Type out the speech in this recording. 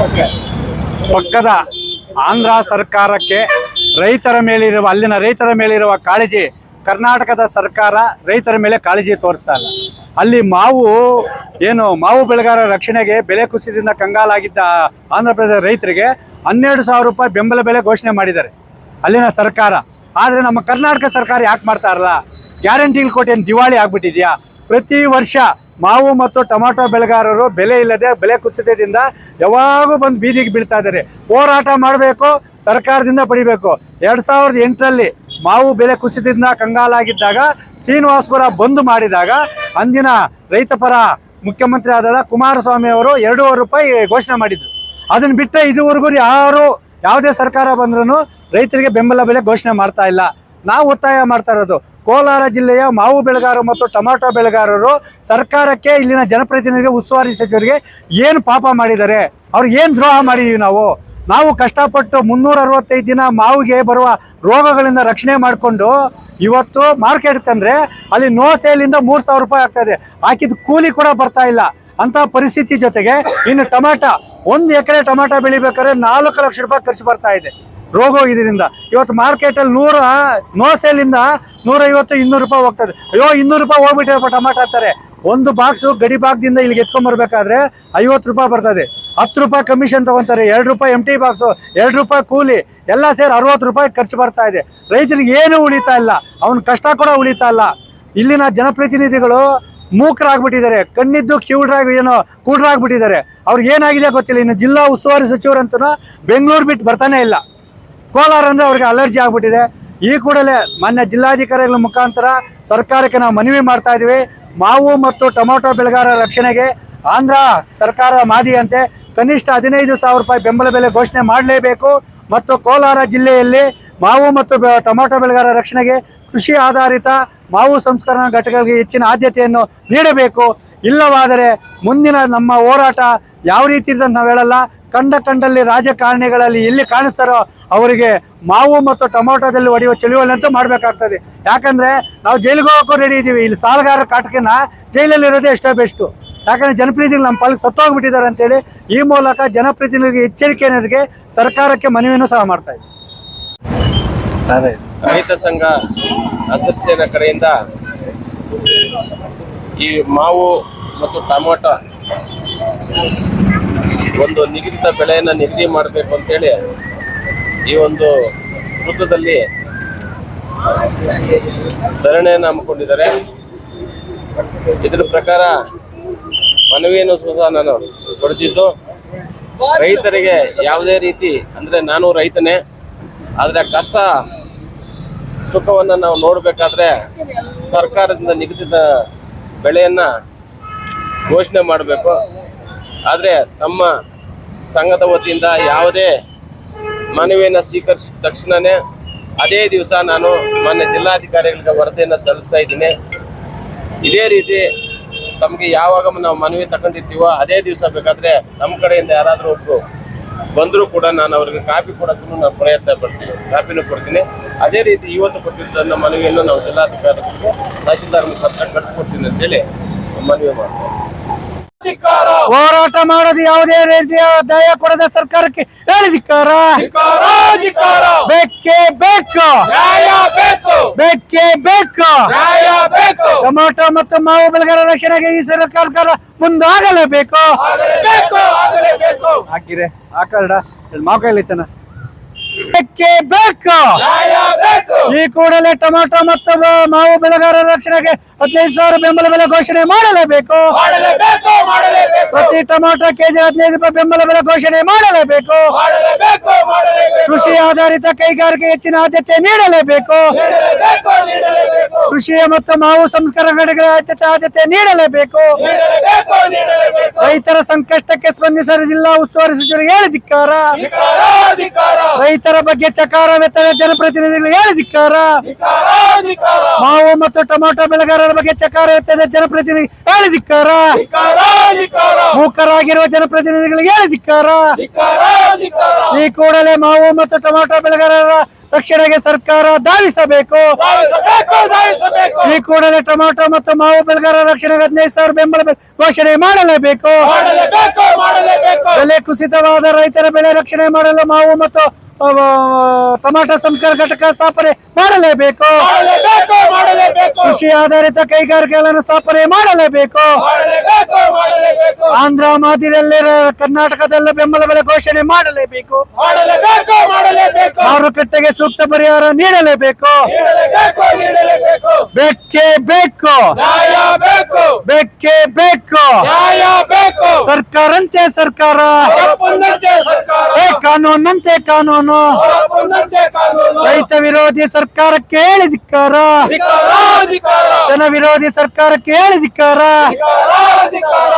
ಪಕ್ಕದ ಆಂಧ್ರ ಸರ್ಕಾರಕ್ಕೆ ರೈತರ ಮೇಲಿರುವ, ಅಲ್ಲಿನ ರೈತರ ಮೇಲಿರುವ ಕಾಳಜಿ, ಕರ್ನಾಟಕದ ಸರ್ಕಾರ ರೈತರ ಮೇಲೆ ಕಾಳಜಿ ತೋರಿಸ್ತಾ ಇಲ್ಲ. ಅಲ್ಲಿ ಮಾವು, ಏನು, ಮಾವು ಬೆಳೆಗಾರರ ರಕ್ಷಣೆಗೆ ಬೆಲೆ ಕುಸಿತದಿಂದ ಕಂಗಾಲಾಗಿದ್ದ ಆಂಧ್ರ ಪ್ರದೇಶ ರೈತರಿಗೆ ಹನ್ನೆರಡು ಸಾವಿರ ರೂಪಾಯಿ ಬೆಂಬಲ ಬೆಲೆ ಘೋಷಣೆ ಮಾಡಿದ್ದಾರೆ ಅಲ್ಲಿನ ಸರ್ಕಾರ. ಆದರೆ ನಮ್ಮ ಕರ್ನಾಟಕ ಸರ್ಕಾರ ಯಾಕೆ ಮಾಡ್ತಾ ಇರಲ್ಲ? ಗ್ಯಾರಂಟಿಗಳು ಕೊಟ್ಟು ಏನು ದಿವಾಳಿ ಆಗ್ಬಿಟ್ಟಿದ್ಯಾ? ಪ್ರತಿ ವರ್ಷ ಮಾವು ಮತ್ತು ಟೊಮಾಟೊ ಬೆಳೆಗಾರರು ಬೆಲೆ ಇಲ್ಲದೆ ಬೆಲೆ ಕುಸಿತದಿಂದ ಯಾವಾಗೂ ಬಂದು ಬೀದಿಗೆ ಬೀಳ್ತಾ ಇದ್ದಾರೆ. ಹೋರಾಟ ಮಾಡಬೇಕು, ಸರ್ಕಾರದಿಂದ ಪಡಿಬೇಕು. ಎರಡ್ ಸಾವಿರದ ಎಂಟರಲ್ಲಿ ಮಾವು ಬೆಲೆ ಕುಸಿತದಿಂದ ಕಂಗಾಲಾಗಿದ್ದಾಗ, ಶ್ರೀನಿವಾಸಪುರ ಬಂದ್ ಮಾಡಿದಾಗ, ಅಂದಿನ ರೈತಪರ ಮುಖ್ಯಮಂತ್ರಿ ಆದ ಕುಮಾರಸ್ವಾಮಿ ಅವರು ಎರಡೂವರೆ ರೂಪಾಯಿ ಘೋಷಣೆ ಮಾಡಿದ್ರು. ಅದನ್ನ ಬಿಟ್ಟರೆ ಇದುವರೆಗೂ ಯಾರು ಯಾವುದೇ ಸರ್ಕಾರ ಬಂದ್ರೂ ರೈತರಿಗೆ ಬೆಂಬಲ ಬೆಲೆ ಘೋಷಣೆ ಮಾಡ್ತಾ ಇಲ್ಲ. ನಾವು ಒತ್ತಾಯ ಮಾಡ್ತಾ ಇರೋದು ಕೋಲಾರ ಜಿಲ್ಲೆಯ ಮಾವು ಬೆಳೆಗಾರರು ಮತ್ತು ಟೊಮಾಟೊ ಬೆಳೆಗಾರರು ಸರ್ಕಾರಕ್ಕೆ ಇಲ್ಲಿನ ಜನಪ್ರತಿನಿಧಿಗೆ ಉಸ್ತುವಾರಿ ಸಚಿವರಿಗೆ ಏನು ಪಾಪ ಮಾಡಿದ್ದಾರೆ? ಅವ್ರಿಗೆ ಏನು ದ್ರೋಹ ಮಾಡಿದೀವಿ ನಾವು? ನಾವು ಕಷ್ಟಪಟ್ಟು ಮುನ್ನೂರ ಅರವತ್ತೈದು ದಿನ ಮಾವಿಗೆ ಬರುವ ರೋಗಗಳಿಂದ ರಕ್ಷಣೆ ಮಾಡಿಕೊಂಡು ಇವತ್ತು ಮಾರ್ಕೆಟ್ ತಂದರೆ ಅಲ್ಲಿ ನೋ ಸೇಲಿಂದ ಮೂರು ಸಾವಿರ ರೂಪಾಯಿ ಆಗ್ತಾಯಿದೆ ಹಾಕಿದ ಕೂಲಿ ಕೂಡ ಬರ್ತಾ ಇಲ್ಲ. ಅಂತ ಪರಿಸ್ಥಿತಿ ಜೊತೆಗೆ ಇನ್ನು ಟೊಮಾಟ, ಒಂದು ಎಕರೆ ಟೊಮಾಟೊ ಬೆಳಿಬೇಕಾದ್ರೆ ನಾಲ್ಕು ಲಕ್ಷ ರೂಪಾಯಿ ಖರ್ಚು ಬರ್ತಾ ಇದೆ. ರೋಗ ಇದರಿಂದ. ಇವತ್ತು ಮಾರ್ಕೆಟಲ್ಲಿ ನೂರ ನೋ ಸೇಲಿಂದ ನೂರೈವತ್ತು, ಇನ್ನೂರು ರೂಪಾಯಿ ಹೋಗ್ತದೆ. ಅಯ್ಯೋ, ಇನ್ನೂರು ರೂಪಾಯಿ ಹೋಗ್ಬಿಟ್ಟಿರಪ್ಪ ಟೊಮಾಟೊ ಹಾಕ್ತಾರೆ. ಒಂದು ಬಾಕ್ಸು ಗಡಿ ಭಾಗದಿಂದ ಇಲ್ಲಿಗೆ ಎತ್ಕೊಂಬರ್ಬೇಕಾದ್ರೆ ಐವತ್ತು ರೂಪಾಯಿ ಬರ್ತದೆ. ಹತ್ತು ರೂಪಾಯಿ ಕಮಿಷನ್ ತಗೊಂತಾರೆ, ಎರಡು ರೂಪಾಯಿ ಎಂ ಟಿ ಬಾಕ್ಸು ಎರಡು ರೂಪಾಯಿ ಕೂಲಿ, ಎಲ್ಲ ಸೇರಿ ಅರವತ್ತು ರೂಪಾಯಿ ಖರ್ಚು ಬರ್ತಾ ಇದೆ. ರೈತರಿಗೆ ಏನು ಉಳಿತಾ ಇಲ್ಲ. ಅವನ ಕಷ್ಟ ಕೂಡ ಉಳಿತಾ ಇಲ್ಲ. ಇಲ್ಲಿನ ಜನಪ್ರತಿನಿಧಿಗಳು ಮೂಕರಾಗ್ಬಿಟ್ಟಿದ್ದಾರೆ. ಕಣ್ಣಿದ್ದು ಕಿವುಡ್ರಾಗಿ ಏನೋ ಕೂಡ್ರಾಗ್ಬಿಟ್ಟಿದ್ದಾರೆ. ಅವ್ರಿಗೆ ಏನಾಗಿದೆ ಗೊತ್ತಿಲ್ಲ. ಇನ್ನು ಜಿಲ್ಲಾ ಉಸ್ತುವಾರಿ ಸಚಿವರಂತೂ ಬೆಂಗಳೂರು ಬಿಟ್ಟು ಬರ್ತಾನೆ ಇಲ್ಲ. ಕೋಲಾರ ಅಂದ್ರೆ ಅವ್ರಿಗೆ ಅಲರ್ಜಿ ಆಗ್ಬಿಟ್ಟಿದೆ. ಈ ಕೂಡಲೇ ಮಾನ್ಯ ಜಿಲ್ಲಾಧಿಕಾರಿಗಳ ಮುಖಾಂತರ ಸರ್ಕಾರಕ್ಕೆ ನಾವು ಮನವಿ ಮಾಡ್ತಾ ಇದೀವಿ ಮಾವು ಮತ್ತು ಟೊಮೊಟೊ ಬೆಳೆಗಾರರ ರಕ್ಷಣೆಗೆ ಆಂಧ್ರ ಸರ್ಕಾರ ಮಾದಿಯಂತೆ ಕನಿಷ್ಠ ಹದಿನೈದು ಸಾವಿರ ರೂಪಾಯಿ ಬೆಂಬಲ ಬೆಲೆ ಘೋಷಣೆ ಮಾಡಲೇಬೇಕು. ಮತ್ತು ಕೋಲಾರ ಜಿಲ್ಲೆಯಲ್ಲಿ ಮಾವು ಮತ್ತು ಟೊಮೊಟೊ ಬೆಳೆಗಾರರ ರಕ್ಷಣೆಗೆ ಕೃಷಿ ಆಧಾರಿತ ಮಾವು ಸಂಸ್ಕರಣಾ ಘಟಕಗಳಿಗೆ ಹೆಚ್ಚಿನ ಆದ್ಯತೆಯನ್ನು ನೀಡಬೇಕು. ಇಲ್ಲವಾದರೆ ಮುಂದಿನ ನಮ್ಮ ಹೋರಾಟ ಯಾವ ರೀತಿ ಅಂತ ನಾವು ಹೇಳಲ್ಲ. ಕಂಡ ಕಂಡಲ್ಲಿ ರಾಜಕಾರಣಿಗಳಲ್ಲಿ ಎಲ್ಲಿ ಕಾಣಿಸ್ತಾರೋ ಅವರಿಗೆ ಮಾವು ಮತ್ತು ಟೊಮೊಟೊದಲ್ಲಿ ಹೊಡೆಯುವ ಅಂತ ಮಾಡಬೇಕಾಗ್ತದೆ. ಯಾಕಂದ್ರೆ ನಾವು ಜೈಲಿಗೆ ಹೋಗೋಕ್ಕೂ ರೆಡಿ ಇದ್ದೀವಿ ಇಲ್ಲಿ ಸಾಲಗಾರರ ಕಾಟಕನ ಜೈಲಲ್ಲಿ ಇರೋದೇ ಎಷ್ಟೋ ಬೆಸ್ಟು. ಯಾಕಂದ್ರೆ ಜನಪ್ರತಿನಿಧಿಗಳು ನಮ್ಮ ಪಾಲಿಗೆ ಸತ್ತೋಗ್ಬಿಟ್ಟಿದ್ದಾರೆ ಅಂತೇಳಿ ಈ ಮೂಲಕ ಜನಪ್ರತಿನಿಧಿಗಳಿಗೆ ಎಚ್ಚರಿಕೆಯೊಂದಿಗೆ ಸರ್ಕಾರಕ್ಕೆ ಮನವಿಯನ್ನು ಸಹ ಮಾಡ್ತಾ ಇದೆ ರೈತ ಸಂಘ ಹಸಿರು ಕಡೆಯಿಂದ ಈ ಮಾವು ಮತ್ತು ಟೊಮೊಟೊ ಒಂದು ನಿಗದಿತ ಬೆಳೆಯನ್ನು ನಿಗದಿ ಮಾಡಬೇಕು ಅಂತೇಳಿ ಈ ಒಂದು ವೃತ್ತದಲ್ಲಿ ಧರಣಿಯನ್ನು ಹಮ್ಮಿಕೊಂಡಿದ್ದಾರೆ. ಇದರ ಪ್ರಕಾರ ಮನವಿಯನ್ನು ಸಹ ನಾನು ಕೊಡ್ತಿದ್ದು. ರೈತರಿಗೆ ಯಾವುದೇ ರೀತಿ ಅಂದರೆ ನಾನು ರೈತನೇ, ಆದರೆ ಕಷ್ಟ ಸುಖವನ್ನು ನಾವು ನೋಡಬೇಕಾದ್ರೆ ಸರ್ಕಾರದಿಂದ ನಿಗದಿತ ಬೆಳೆಯನ್ನು ಘೋಷಣೆ ಮಾಡಬೇಕು. ಆದರೆ ನಮ್ಮ ಸಂಘದ ವತಿಯಿಂದ ಯಾವುದೇ ಮನವಿಯನ್ನು ಸ್ವೀಕರಿಸಿದ ತಕ್ಷಣವೇ ಅದೇ ದಿವಸ ನಾನು ಮಾನ್ಯ ಜಿಲ್ಲಾಧಿಕಾರಿಗಳಿಗೆ ವರದಿಯನ್ನು ಸಲ್ಲಿಸ್ತಾ ಇದ್ದೀನಿ. ಇದೇ ರೀತಿ ತಮಗೆ ಯಾವಾಗ ನಾವು ಮನವಿ ತಗೊಂಡಿರ್ತೀವೋ ಅದೇ ದಿವಸ ಬೇಕಾದರೆ ನಮ್ಮ ಕಡೆಯಿಂದ ಯಾರಾದರೂ ಒಬ್ಬರು ಬಂದರೂ ಕೂಡ ನಾನು ಅವ್ರಿಗೆ ಕಾಪಿ ಕೊಡೋದನ್ನು ನಾನು ಪ್ರಯತ್ನ ಪಡ್ತೀನಿ. ಕಾಪಿನೂ ಕೊಡ್ತೀನಿ. ಅದೇ ರೀತಿ ಇವತ್ತು ಕೊಟ್ಟಿದ್ದ ಮನವಿಯನ್ನು ನಾವು ಜಿಲ್ಲಾಧಿಕಾರಿಗಳಿಗೆ ತಹಶೀಲ್ದಾರ್ ಮುಖಾಂತರ ಕಟ್ಟಿಸ್ಕೊಡ್ತೀನಿ ಅಂತೇಳಿ ಮನವಿ ಮಾಡ್ತೀನಿ. ಹೋರಾಟ ಮಾಡೋದು ಯಾವುದೇ ರೀತಿಯ ದಯ ಕೊಡದ ಸರ್ಕಾರಕ್ಕೆ ಹೇಳಿದಿಕ್ಕಾರ ಬೇಕೇ. ಬೇಕು. ಬೆಕ್ಕೆ ಬೇಕು. ಟೊಮಾಟೊ ಮತ್ತು ಮಾವು ಬೆಳೆಗಾರರ ರಕ್ಷಣೆಗೆ ಈ ಸರ್ಕಾರ ಮುಂದಾಗಲೇಬೇಕು. ಹಾಕಿರೆ ಹಾಕಲ್ಡ. ಮಾವು ಕೈಲಿತ್ತನ ಬೇಕೇ ಬೇಕು. ಈ ಕೂಡಲೇ ಟೊಮಾಟೊ ಮತ್ತು ಮಾವು ಬೆಳೆಗಾರರ ರಕ್ಷಣೆಗೆ ಹದಿನೈದು ಸಾವಿರ ಬೆಂಬಲ ಬೆಲೆ ಘೋಷಣೆ ಮಾಡಲೇಬೇಕು. ಪ್ರತಿ ಟೊಮಾಟೊ ಕೆಜಿ ಹದಿನೈದು ರೂಪಾಯಿ ಬೆಂಬಲ ಬೆಲೆ ಘೋಷಣೆ ಮಾಡಲೇಬೇಕು. ಕೃಷಿ ಆಧಾರಿತ ಕೈಗಾರಿಕೆ ಹೆಚ್ಚಿನ ಆದ್ಯತೆ ನೀಡಲೇಬೇಕು. ಕೃಷಿ ಮತ್ತು ಮಾವು ಸಂಸ್ಕರಣೆಗಳ ಆದ್ಯತೆ ಆದ್ಯತೆ ನೀಡಲೇಬೇಕು. ರೈತರ ಸಂಕಷ್ಟಕ್ಕೆ ಸ್ಪಂದಿಸಲು ಜಿಲ್ಲಾ ಉಸ್ತುವಾರಿ ಸಚಿವರಿಗೆ ಹೇಳಿ ಧಿಕ್ಕಾರ ರೈತರ ಬಗ್ಗೆ ಚಕಾರ ವೆತ್ತದ ಜನಪ್ರತಿನಿಧಿಗಳು ಹೇಳಿ ಧಿಕ್ಕಾರ ಮಾವು ಮತ್ತು ಟೊಮಾಟೊ ಬೆಳೆಗಾರರ ಬಗ್ಗೆ ಚಕಾರ ಎತ್ತದ ಜನಪ್ರತಿನಿಧಿ ಹೇಳಿ ಧಿಕ್ಕಾರ ಮೂಕರಾಗಿರುವ ಜನಪ್ರತಿನಿಧಿಗಳಿಗೆ ಹೇಳಿ ಧಿಕ್ಕಾರ. ಈ ಕೂಡಲೇ ಮಾವು ಮತ್ತು ಟೊಮಾಟೊ ಬೆಳೆಗಾರರ ರಕ್ಷಣೆಗೆ ಸರ್ಕಾರ ಧಾವಿಸಬೇಕು. ಈ ಕೂಡಲೇ ಟೊಮಾಟೊ ಮತ್ತು ಮಾವು ಬೆಳೆಗಾರರ ರಕ್ಷಣೆಗೆ ಹದಿನೈದು ಸಾವಿರ ಬೆಂಬಲ ಬೆಲೆ ಘೋಷಣೆ ಮಾಡಲೇಬೇಕು. ಬೆಲೆ ಕುಸಿತವಾದ ರೈತರ ಬೆಳೆ ರಕ್ಷಣೆ ಮಾಡಲು ಮಾವು ಮತ್ತು ಟೊಮಾಟೊ ಸಂಸ್ಕಾರ ಘಟಕ ಸ್ಥಾಪನೆ ಮಾಡಲೇಬೇಕು. ಕೃಷಿ ಆಧಾರಿತ ಕೈಗಾರಿಕೆಗಳನ್ನು ಸ್ಥಾಪನೆ ಮಾಡಲೇಬೇಕು. ಆಂಧ್ರ ಮಾದರಿಯಲ್ಲಿ ಕರ್ನಾಟಕದಲ್ಲೂ ಬೆಂಬಲ ಬೆಲೆ ಘೋಷಣೆ ಮಾಡಲೇಬೇಕು. ಮಾರುಕಟ್ಟೆಗೆ ಸೂಕ್ತ ಪರಿಹಾರ ನೀಡಲೇಬೇಕು. ನೀಡಲೇಬೇಕು ಬೇಕೇ. ಬೇಕು. ನ್ಯಾಯ ಬೇಕು. ಸರ್ಕಾರಂತೆ ಸರ್ಕಾರ. ಕಾನೂನಂತೆ ಕಾನೂನು. ಕಾನೂನು. ರೈತ ವಿರೋಧಿ ಸರ್ಕಾರಕ್ಕೆ ಹೇಳಿದಿಕ್ಕಾರ ಅಧಿಕಾರ ಜನ ವಿರೋಧಿ ಸರ್ಕಾರಕ್ಕೆ ಹೇಳಿದಿಕ್ಕಾರ ಅಧಿಕಾರ